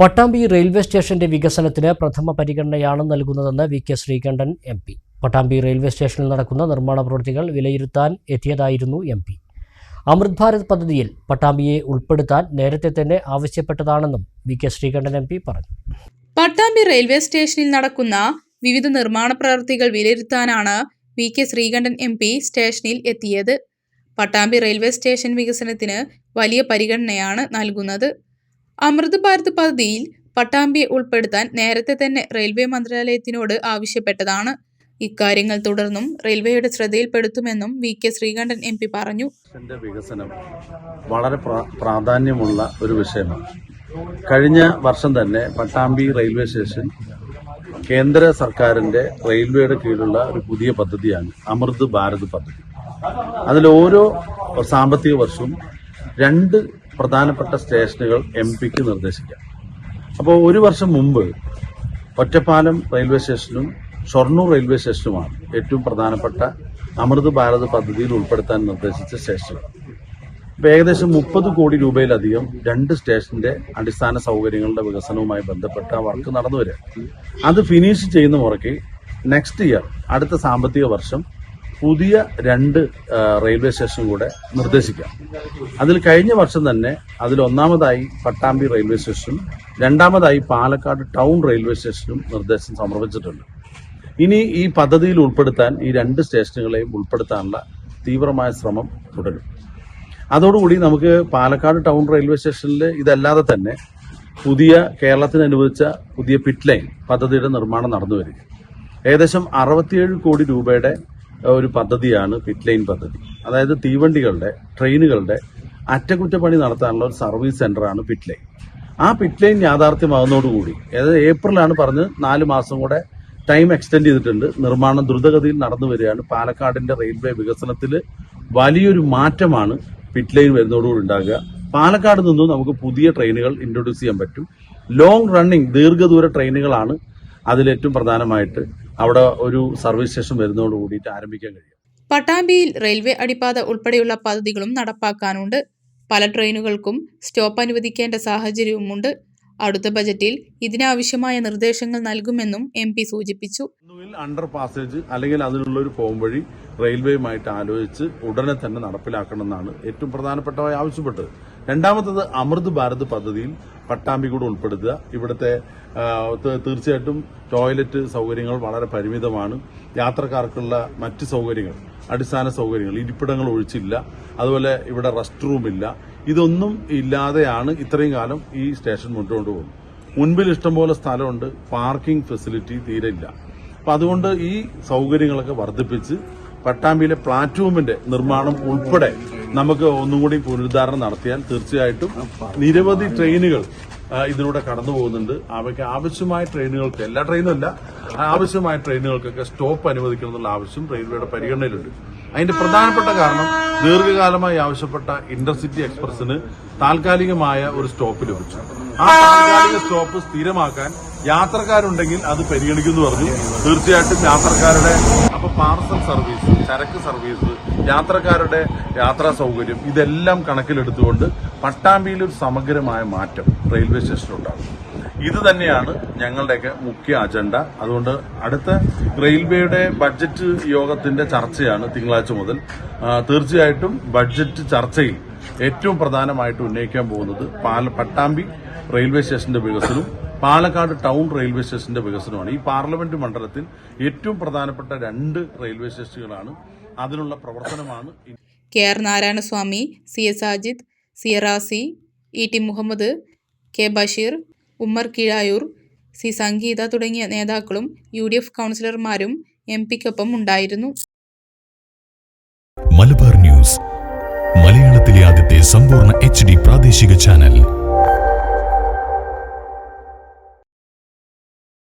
Pattambi railway സ്റ്റേഷന്റെ വികസനത്തിന് പ്രഥമ പരിഗണനയാണ് നൽകുന്നതെന്ന് V K Sreekandan M P. Pattambi railway സ്റ്റേഷനിൽ നടക്കുന്ന നിർമ്മാണ പ്രവൃത്തികൾ വിലയിരുത്താൻ എത്തിയതായിരുന്നു എം പി. അമൃത് ഭാരത് പദ്ധതിയിൽ പട്ടാമ്പിയെ ഉൾപ്പെടുത്താൻ നേരത്തെ തന്നെ ആവശ്യപ്പെട്ടതാണെന്നും V K Sreekandan M P പറഞ്ഞു. പട്ടാമ്പി റെയിൽവേ സ്റ്റേഷനിൽ നടക്കുന്ന വിവിധ നിർമ്മാണ പ്രവൃത്തികൾ വിലയിരുത്താനാണ് V K Sreekandan M P സ്റ്റേഷനിൽ എത്തിയത്. പട്ടാമ്പി റെയിൽവേ സ്റ്റേഷൻ വികസനത്തിന് വലിയ പരിഗണനയാണ് നൽകുന്നത്. അമൃത് ഭാരത് പദ്ധതിയിൽ പട്ടാമ്പിയെ ഉൾപ്പെടുത്താൻ നേരത്തെ തന്നെ റെയിൽവേ മന്ത്രാലയത്തിനോട് ആവശ്യപ്പെട്ടതാണ്. ഇക്കാര്യങ്ങൾ തുടർന്നും റെയിൽവേയുടെ ശ്രദ്ധയിൽപ്പെടുത്തുമെന്നും V. K. Sreekandan M P പറഞ്ഞു. വികസനം വളരെ പ്രാധാന്യമുള്ള ഒരു വിഷയമാണ്. കഴിഞ്ഞ വർഷം തന്നെ പട്ടാമ്പി റെയിൽവേ സ്റ്റേഷൻ കേന്ദ്ര സർക്കാരിന്റെ റെയിൽവേയുടെ കീഴിലുള്ള ഒരു പുതിയ പദ്ധതിയാണ് അമൃത് ഭാരത് പദ്ധതി. അതിൽ ഓരോ സാമ്പത്തിക വർഷവും രണ്ട് പ്രധാനപ്പെട്ട സ്റ്റേഷനുകൾ എം പിക്ക് നിർദ്ദേശിക്കാം. അപ്പോൾ ഒരു വർഷം മുമ്പ് ഒറ്റപ്പാലം റെയിൽവേ സ്റ്റേഷനും ഷൊർണൂർ റെയിൽവേ സ്റ്റേഷനുമാണ് ഏറ്റവും പ്രധാനപ്പെട്ട അമൃത് ഭാരത് പദ്ധതിയിൽ ഉൾപ്പെടുത്താൻ നിർദ്ദേശിച്ച സ്റ്റേഷനുകൾ. ഇപ്പോൾ ഏകദേശം മുപ്പത് കോടി രൂപയിലധികം രണ്ട് സ്റ്റേഷന്റെ അടിസ്ഥാന സൗകര്യങ്ങളുടെ വികസനവുമായി ബന്ധപ്പെട്ട വർക്ക് നടന്നു വരിക. അത് ഫിനിഷ് ചെയ്യുന്ന മുറയ്ക്ക് നെക്സ്റ്റ് ഇയർ അടുത്ത സാമ്പത്തിക വർഷം പുതിയ രണ്ട് റെയിൽവേ സ്റ്റേഷൻ കൂടെ നിർദ്ദേശിക്കാം. അതിൽ കഴിഞ്ഞ വർഷം തന്നെ അതിൽ ഒന്നാമതായി പട്ടാമ്പി റെയിൽവേ സ്റ്റേഷനും രണ്ടാമതായി പാലക്കാട് ടൗൺ റെയിൽവേ സ്റ്റേഷനും നിർദ്ദേശം സമർപ്പിച്ചിട്ടുണ്ട്. ഇനി ഈ പദ്ധതിയിൽ ഉൾപ്പെടുത്താൻ ഈ രണ്ട് സ്റ്റേഷനുകളെയും ഉൾപ്പെടുത്താനുള്ള തീവ്രമായ ശ്രമം തുടരും. അതോടുകൂടി നമുക്ക് പാലക്കാട് ടൗൺ റെയിൽവേ സ്റ്റേഷനിൽ ഇതല്ലാതെ തന്നെ പുതിയ കേരളത്തിന് അനുവദിച്ച പുതിയ പിറ്റ് ലൈൻ പദ്ധതിയുടെ നിർമ്മാണം നടന്നു വരിക ഏകദേശം അറുപത്തിയേഴ് കോടി രൂപയുടെ ഒരു പദ്ധതിയാണ് പിറ്റ് ലൈൻ പദ്ധതി. അതായത് തീവണ്ടികളുടെ ട്രെയിനുകളുടെ അറ്റകുറ്റപ്പണി നടത്താനുള്ള ഒരു സർവീസ് സെന്ററാണ് പിറ്റ് ലൈൻ ആ പിറ്റ് ലൈൻ യാഥാർത്ഥ്യമാകുന്നതോടുകൂടി അതായത് ഏപ്രിലാണ് പറഞ്ഞ് നാല് മാസം കൂടെ ടൈം എക്സ്റ്റെൻഡ് ചെയ്തിട്ടുണ്ട്. നിർമ്മാണം ദ്രുതഗതിയിൽ നടന്നു വരികയാണ്. പാലക്കാടിന്റെ റെയിൽവേ വികസനത്തിൽ വലിയൊരു മാറ്റമാണ് പിറ്റ് ലൈൻ വരുന്നതോടുകൂടി ഉണ്ടാകുക. പാലക്കാട് നിന്നും നമുക്ക് പുതിയ ട്രെയിനുകൾ ഇൻട്രൊഡ്യൂസ് ചെയ്യാൻ പറ്റും. ലോങ് റണ്ണിങ് ദീർഘദൂര ട്രെയിനുകളാണ് അതിലേറ്റവും പ്രധാനമായിട്ട് അവിടെ ഒരു സർവീസ് സ്റ്റേഷൻ വരുന്നതോട് കൂടിയിട്ട് ആരംഭിക്കാൻ കഴിയും. പട്ടാമ്പിയിൽ റെയിൽവേ അടിപ്പാത ഉൾപ്പെടെയുള്ള പദ്ധതികളും നടപ്പാക്കാനുണ്ട്. പല ട്രെയിനുകൾക്കും സ്റ്റോപ്പ് അനുവദിക്കേണ്ട സാഹചര്യവുമുണ്ട്. അടുത്ത ബജറ്റിൽ ഇതിനാവശ്യമായ നിർദ്ദേശങ്ങൾ നൽകുമെന്നും എം പി സൂചിപ്പിച്ചു. അണ്ടർ പാസേജ് അല്ലെങ്കിൽ അതിനുള്ള ഒരു ഫോം വഴി റെയിൽവേയുമായിട്ട് ആലോചിച്ച് ഉടനെ തന്നെ നടപ്പിലാക്കണമെന്നാണ് ഏറ്റവും പ്രധാനപ്പെട്ടതായി ആവശ്യപ്പെട്ടത്. രണ്ടാമത്തത് അമൃത് ഭാരത് പദ്ധതിയിൽ പട്ടാമ്പി കൂടെ ഉൾപ്പെടുത്തുക. ഇവിടുത്തെ തീർച്ചയായിട്ടും ടോയ്ലറ്റ് സൗകര്യങ്ങൾ വളരെ പരിമിതമാണ്. യാത്രക്കാർക്കുള്ള മറ്റ് സൗകര്യങ്ങൾ അടിസ്ഥാന സൗകര്യങ്ങൾ ഇരിപ്പിടങ്ങൾ ഒഴിച്ചില്ല. അതുപോലെ ഇവിടെ റെസ്റ്റ് റൂം ഇല്ല. ഇതൊന്നും ഇല്ലാതെയാണ് ഇത്രയും കാലം ഈ സ്റ്റേഷൻ മുന്നോട്ട് പോകുന്നത്. മുൻപിൽ ഇഷ്ടംപോലെ സ്ഥലമുണ്ട് പാർക്കിംഗ് ഫെസിലിറ്റി തീരെ ഇല്ല. അപ്പം അതുകൊണ്ട് ഈ സൗകര്യങ്ങളൊക്കെ വർദ്ധിപ്പിച്ച് പട്ടാമ്പിയിലെ പ്ലാറ്റ്ഫോമിന്റെ നിർമ്മാണം ഉൾപ്പെടെ നമുക്ക് ഒന്നും കൂടി പുനരുദ്ധാരണം നടത്തിയാൽ തീർച്ചയായിട്ടും നിരവധി ട്രെയിനുകൾ ഇതിലൂടെ കടന്നു പോകുന്നുണ്ട്. അവയ്ക്ക് ആവശ്യമായ ട്രെയിനുകൾക്ക് എല്ലാ ട്രെയിനും അല്ല ആവശ്യമായ ട്രെയിനുകൾക്കൊക്കെ സ്റ്റോപ്പ് അനുവദിക്കണം എന്നുള്ള ആവശ്യം റെയിൽവേയുടെ പരിഗണനയിലുണ്ട്. അതിന്റെ പ്രധാനപ്പെട്ട കാരണം ദീർഘകാലമായി ആവശ്യപ്പെട്ട ഇന്റർസിറ്റി എക്സ്പ്രസിന് താൽക്കാലികമായ ഒരു സ്റ്റോപ്പ് ലഭിച്ചു. ആ താൽക്കാലിക സ്റ്റോപ്പ് സ്ഥിരമാക്കാൻ യാത്രക്കാരുണ്ടെങ്കിൽ അത് പരിഗണിക്കുന്നു പറഞ്ഞു. തീർച്ചയായിട്ടും യാത്രക്കാരുടെ അപ്പൊ പാർസൽ സർവീസ് ചരക്ക് സർവീസ് യാത്രക്കാരുടെ യാത്രാ സൗകര്യം ഇതെല്ലാം കണക്കിലെടുത്തുകൊണ്ട് പട്ടാമ്പിയിൽ ഒരു സമഗ്രമായ മാറ്റം റെയിൽവേ സ്റ്റേഷനുണ്ടാകും ഇത് തന്നെയാണ് ഞങ്ങളുടെയൊക്കെ മുഖ്യ അജണ്ട അതുകൊണ്ട് അടുത്ത റെയിൽവേയുടെ ബഡ്ജറ്റ് യോഗത്തിന്റെ ചർച്ചയാണ് തിങ്കളാഴ്ച മുതൽ. തീർച്ചയായിട്ടും ബഡ്ജറ്റ് ചർച്ചയിൽ ഏറ്റവും പ്രധാനമായിട്ട് ഉന്നയിക്കാൻ പോകുന്നത് പാല പട്ടാമ്പി റെയിൽവേ സ്റ്റേഷന്റെ വികസനവും പാലക്കാട് ടൗൺ റെയിൽവേ സ്റ്റേഷന്റെ വികസനമാണ്. ഈ പാർലമെന്റ് മണ്ഡലത്തിൽ ഏറ്റവും പ്രധാനപ്പെട്ട രണ്ട് റെയിൽവേ സ്റ്റേഷനുകളാണ്. അതിനുള്ള പ്രവർത്തനമാണ് K R Narayanaswamy C S Ajith C Razi E T Muhammad K Basheer Ummer Kizhayur C Sangeetha തുടങ്ങിയ നേതാക്കളും യു ഡി എഫ് കൗൺസിലർമാരും എം പിക്കൊപ്പം ഉണ്ടായിരുന്നു. മലബാർ ന്യൂസ് മലയാളത്തിലെ ആദ്യത്തെ സമ്പൂർണ എച്ച് ഡി പ്രാദേശിക ചാനൽ.